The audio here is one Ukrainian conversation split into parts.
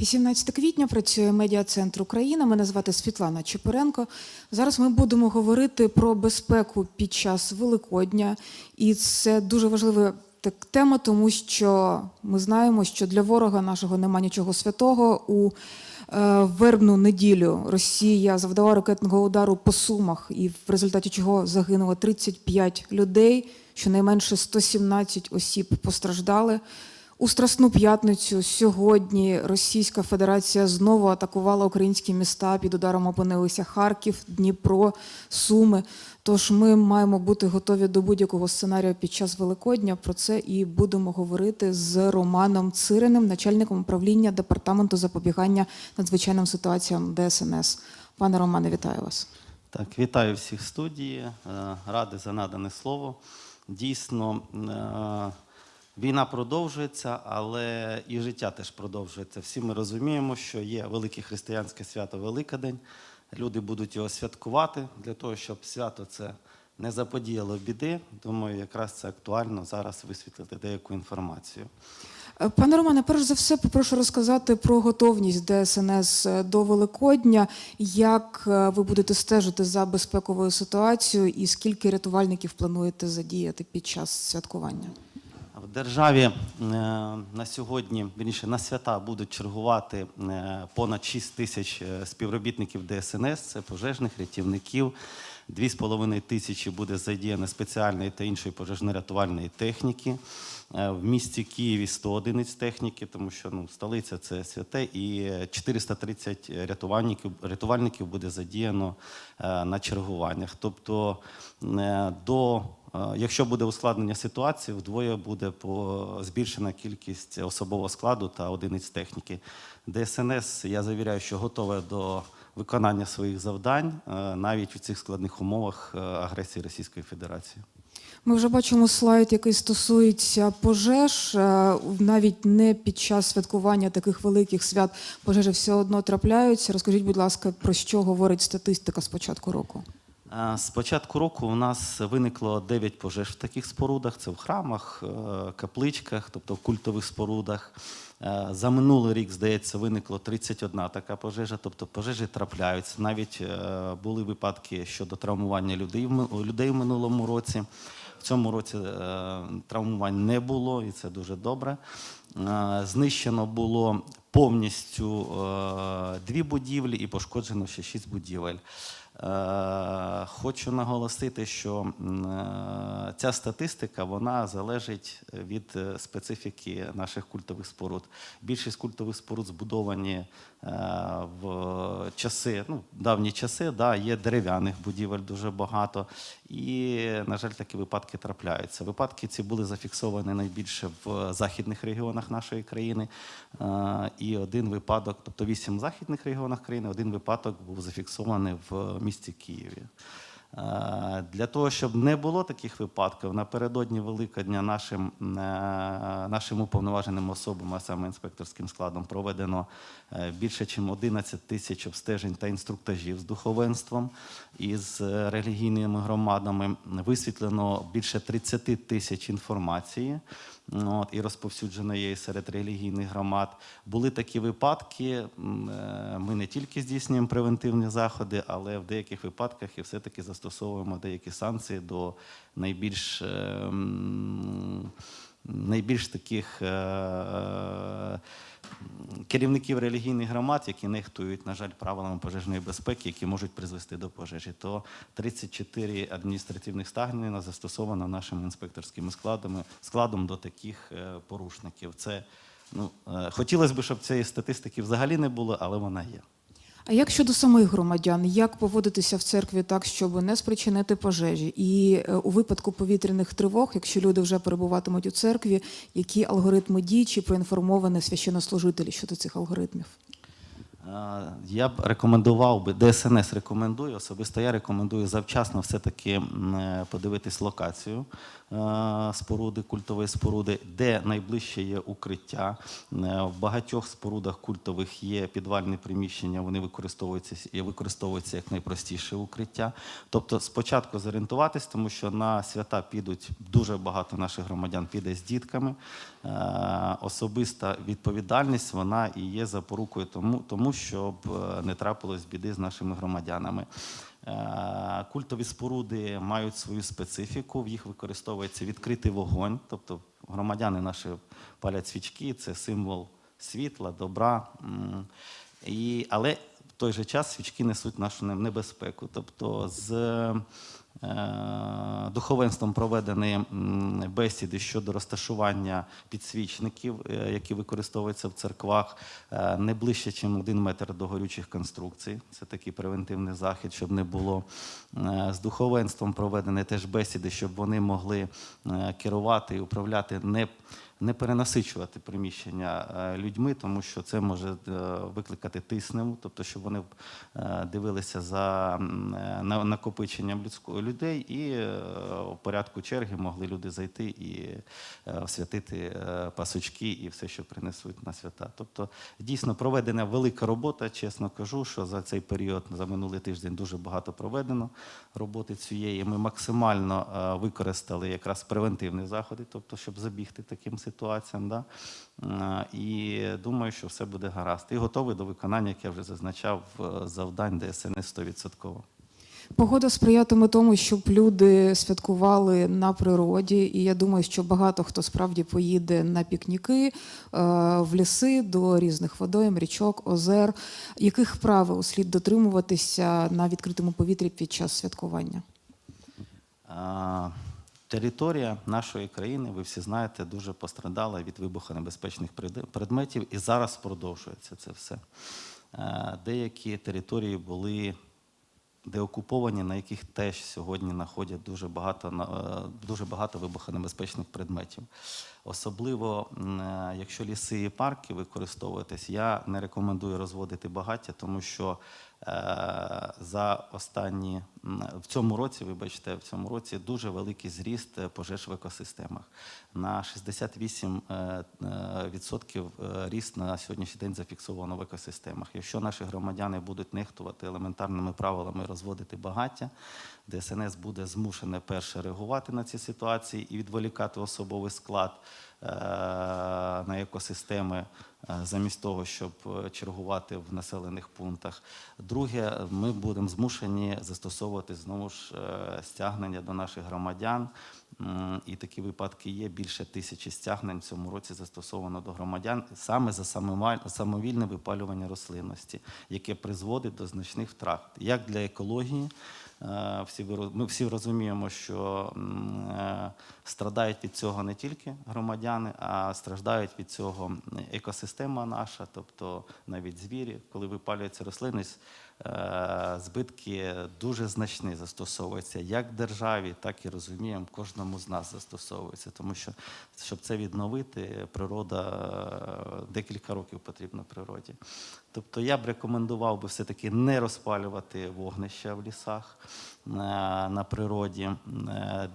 18 квітня працює медіа-центр Україна. Мене звати Світлана Чепуренко. Зараз ми будемо говорити про безпеку під час Великодня, і це дуже важлива так, тема, тому що ми знаємо, що для ворога нашого нема нічого святого. У е, вербну неділю Росія завдала ракетного удару по сумах, і в результаті чого загинуло 35 людей, щонайменше 117 осіб постраждали. У Страсну п'ятницю сьогодні Російська Федерація знову атакувала українські міста. Під ударом опинилися Харків, Дніпро, Суми. Тож ми маємо бути готові до будь-якого сценарію під час Великодня. Про це і будемо говорити з Романом Цириним, начальником управління департаменту запобігання надзвичайним ситуаціям ДСНС. Пане Романе, вітаю вас. Так, вітаю всіх студії. Е, Радий за надане слово. Дійсно, е, війна продовжується, але і життя теж продовжується. Всі ми розуміємо, що є велике християнське свято Великодень. Люди будуть його святкувати для того, щоб свято це не заподіяло біди. Думаю, якраз це актуально зараз висвітлити деяку інформацію. Е, Пане Романе, перш за все, попрошу розказати про готовність ДСНС до Великодня. Як е, ви будете стежити за безпековою ситуацією, і скільки рятувальників плануєте задіяти під час святкування? Державі е, на сьогодні, вірніше, на свята будуть чергувати е, понад 6 тисяч е, співробітників ДСНС, це пожежних рятівників. 2,5 тисячі буде задіяно спеціальної та іншої пожежно-рятувальної техніки. В місті Києві 100 одиниць техніки, тому що ну, столиця це святе, і е, 430 рятувальників, рятувальників буде задіяно на чергуваннях. Тобто до Якщо буде ускладнення ситуації, вдвоє буде по- збільшена кількість особового складу та одиниць техніки. ДСНС, я завіряю, що готове до виконання своїх завдань е, навіть у цих складних умовах е, агресії Російської Федерації. Ми вже бачимо слайд, який стосується пожеж. Е, Навіть не під час святкування таких великих свят пожежі все одно трапляються. Розкажіть, будь ласка, про що говорить статистика з початку року? З початку року у нас виникло 9 пожеж в таких спорудах: це в храмах, е, капличках, тобто в культових спорудах. Е, За минулий рік, здається, виникло 31 така пожежа, тобто пожежі трапляються. Навіть е, були випадки щодо травмування людей в минулому році. В цьому році травмувань не було, і це дуже добре. Знищено було повністю дві будівлі і пошкоджено ще шість будівель. Е, Хочу наголосити, що е, ця статистика вона залежить від е, специфіки наших культових споруд. Більшість культових споруд збудовані в часи, ну, давні часи, да, є дерев'яних будівель дуже багато. І, на жаль, такі випадки трапляються. Випадки ці були зафіксовані найбільше в західних регіонах нашої країни. І один випадок, тобто вісім західних регіонах країни, один випадок був зафіксований в місті Києві. Е, Для того, щоб не було таких випадків, напередодні Великодня нашим, е, нашим уповноваженим особам, а саме інспекторським складом, проведено е, більше, ніж 11 тисяч обстежень та інструктажів з духовенством і з релігійними громадами. Висвітлено більше 30 тисяч інформації. Ну, От, і розповсюджено є серед релігійних громад. Були такі випадки. е, Ми не тільки здійснюємо превентивні заходи, але в деяких випадках і все-таки застосовуємо деякі санкції до найбільш, е, найбільш таких. е, Керівників релігійних громад, які нехтують, на жаль, правилами пожежної безпеки, які можуть призвести до пожежі, то 34 адміністративних стягнення застосовано нашими інспекторськими складами складом до таких е, порушників. Це ну е, хотілося б, щоб цієї статистики взагалі не було, але вона є. А як щодо самих громадян, як поводитися в церкві так, щоб не спричинити пожежі? І е, у випадку повітряних тривог, якщо люди вже перебуватимуть у церкві, які алгоритми дій чи проінформовані священнослужителі щодо цих алгоритмів? Я б рекомендував би, ДСНС рекомендує, особисто я рекомендую завчасно все-таки е, подивитись локацію, е, споруди, культової споруди, де найближче є укриття. Е, В багатьох спорудах культових є підвальні приміщення, вони використовуються і використовуються як найпростіше укриття. Тобто, спочатку зорієнтуватись, тому що на свята підуть дуже багато наших громадян піде з дітками. Е, Особиста відповідальність вона і є запорукою тому, тому щоб е, не трапилось біди з нашими громадянами. Е, Культові споруди мають свою специфіку, в їх використовується відкритий вогонь, тобто громадяни наші палять свічки, це символ світла, добра. І, але той же час свічки несуть нашу не- небезпеку. Тобто з е, духовенством проведені бесіди щодо розташування підсвічників, е, які використовуються в церквах, е, не ближче, ніж один метр до горючих конструкцій. Це такий превентивний захід, щоб не було. З духовенством проведені теж бесіди, щоб вони могли керувати і управляти не перенасичувати приміщення е, людьми, тому що це може е, викликати тиснем, тобто, щоб вони е, дивилися за накопиченням людського людей, і в порядку черги могли люди зайти і освятити е, пасочки і все, що принесуть на свята. Тобто, дійсно проведена велика робота. Чесно кажу, що за цей період за минулий тиждень дуже багато проведено роботи цієї. Ми максимально використали якраз превентивні заходи, тобто, щоб забігти таким ситуаціям. Да? Е, І думаю, що все буде гаразд. І готовий до виконання, як я вже зазначав, е, завдань ДСНС 100%. Погода сприятиме тому, щоб люди святкували на природі, і я думаю, що багато хто справді поїде на пікніки е, в ліси до різних водойм, річок, озер. Яких правил слід дотримуватися на відкритому повітрі під час святкування? А, Територія нашої країни, ви всі знаєте, дуже пострадала від вибухонебезпечних пред- предметів, і зараз продовжується це все. Е, Деякі території були деокуповані, на яких теж сьогодні знаходять дуже багато, е, дуже багато вибухонебезпечних предметів. Особливо, е, якщо ліси і парки використовуєтесь, я не рекомендую розводити багаття, тому що е, за останні в цьому році, вибачте, в цьому році дуже великий зріст е, пожеж в екосистемах. На 68% е, е, відсотків е, ріст на сьогоднішній день зафіксовано в екосистемах. Якщо наші громадяни будуть нехтувати елементарними правилами розводити багаття, ДСНС буде змушене перше реагувати на ці ситуації і відволікати особовий склад на екосистеми е, замість того, щоб е, чергувати в населених пунктах. Друге, ми будемо змушені застосовувати знову ж е, стягнення до наших громадян. І такі випадки є. Більше тисячі стягнень в цьому році застосовано до громадян саме за самовільне випалювання рослинності, яке призводить до значних втрат як для екології. Е, Всі ми всі розуміємо, що е, страдають від цього не тільки громадяни, а страждають від цього екосистема наша, тобто навіть звірі, коли випалюється рослинність, е, збитки дуже значні застосовуються як державі, так і розуміємо, кожному з нас застосовується. Тому що щоб це відновити, природа декілька років потрібно природі. Тобто я б рекомендував би все-таки не розпалювати вогнища в лісах на природі. Е, е,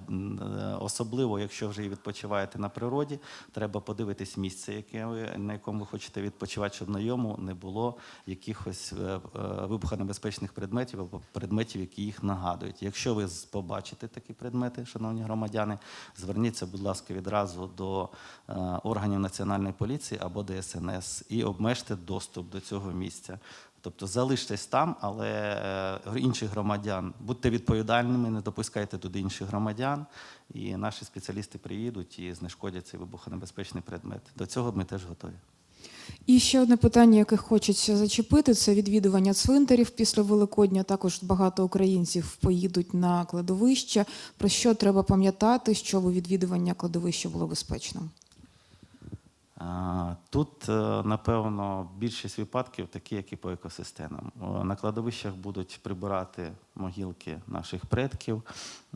Особливо, якщо вже відпочиваєте на природі, треба подивитись місце, яке ви, на якому ви хочете відпочивати, щоб на йому не було якихось е, е, вибухонебезпечних предметів або предметів, які їх нагадують. Якщо ви побачите такі предмети, шановні громадяни, зверніться, будь ласка, відразу до е, органів національної поліції або ДСНС і обмежте доступ до цього місця. Тобто залиштесь там, але е, інших громадян будьте відповідальними, не допускайте туди інших громадян, і наші спеціалісти приїдуть і знешкодять цей вибухонебезпечний предмет. До цього ми теж готові. І ще одне питання, яке хочеться зачепити, це відвідування цвинтарів після Великодня. Також багато українців поїдуть на кладовище. Про що треба пам'ятати, щоб відвідування кладовища було безпечним? Тут, е, напевно, більшість випадків такі, як і по екосистемам. На кладовищах будуть прибирати могилки наших предків.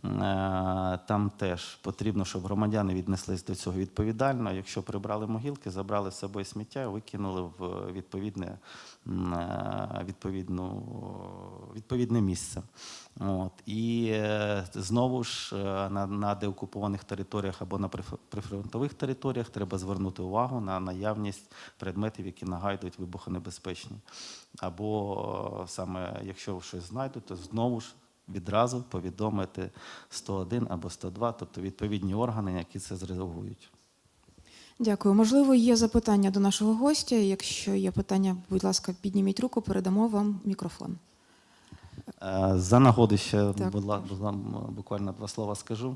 Е, Там теж потрібно, щоб громадяни віднеслись до цього відповідально. Якщо прибрали могилки, забрали з собою сміття, викинули в відповідне, е, відповідну, відповідне місце. От. І е, знову ж на, на деокупованих територіях або на прифронтових територіях треба звернути увагу на наявність предметів, які нагадують вибухонебезпечні. Або саме якщо щось знайдуть, то знову ж відразу повідомити 101 або 102, тобто відповідні органи, які це зреагують. Дякую. Можливо, є запитання до нашого гостя. Якщо є питання, будь ласка, підніміть руку, передамо вам мікрофон. Е, За нагоди ще Так. будь буквально два слова скажу.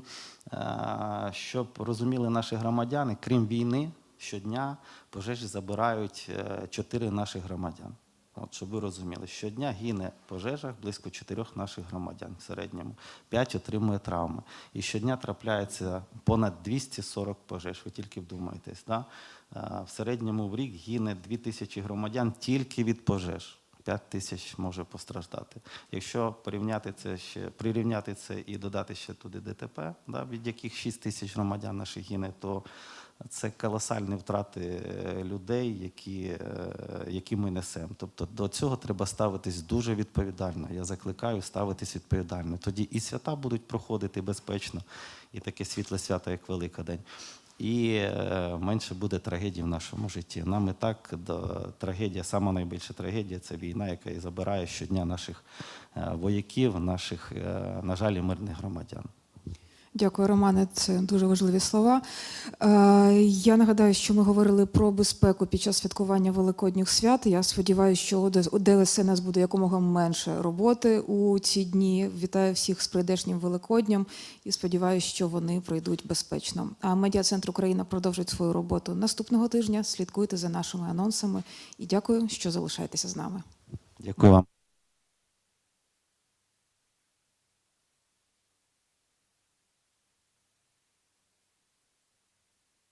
Е, Щоб розуміли наші громадяни, крім війни, щодня пожежі забирають е, чотири наших громадян. От, щоб ви розуміли, щодня гине в пожежах близько чотирьох наших громадян в середньому. П'ять отримує травми. І щодня трапляється понад 240 пожеж. Ви тільки вдумайтесь. Да? Е, В середньому в рік гине 2 тисячі громадян тільки від пожеж. 5 тисяч може постраждати. Якщо порівняти це ще прирівняти це і додати ще туди ДТП, да, від яких 6 тисяч громадян наших гине, то це колосальні втрати е, людей, які, е, які ми несемо. Тобто до цього треба ставитись дуже відповідально. Я закликаю ставитись відповідально. Тоді і свята будуть проходити безпечно, і таке світле свято, як Великодень. І е, менше буде трагедій в нашому житті. Нам і так трагедія, сама найбільша трагедія це війна, яка і забирає щодня наших вояків, наших, на жаль, мирних громадян. Дякую, Романе. Це дуже важливі слова. Е, Я нагадаю, що ми говорили про безпеку під час святкування Великодніх свят. Я сподіваюся, що у ДЛСНС буде якомога менше роботи у ці дні. Вітаю всіх з прийдешнім Великодням і сподіваюся, що вони пройдуть безпечно. А медіа центр Україна продовжить свою роботу наступного тижня. Слідкуйте за нашими анонсами і дякую, що залишаєтеся з нами. Дякую вам.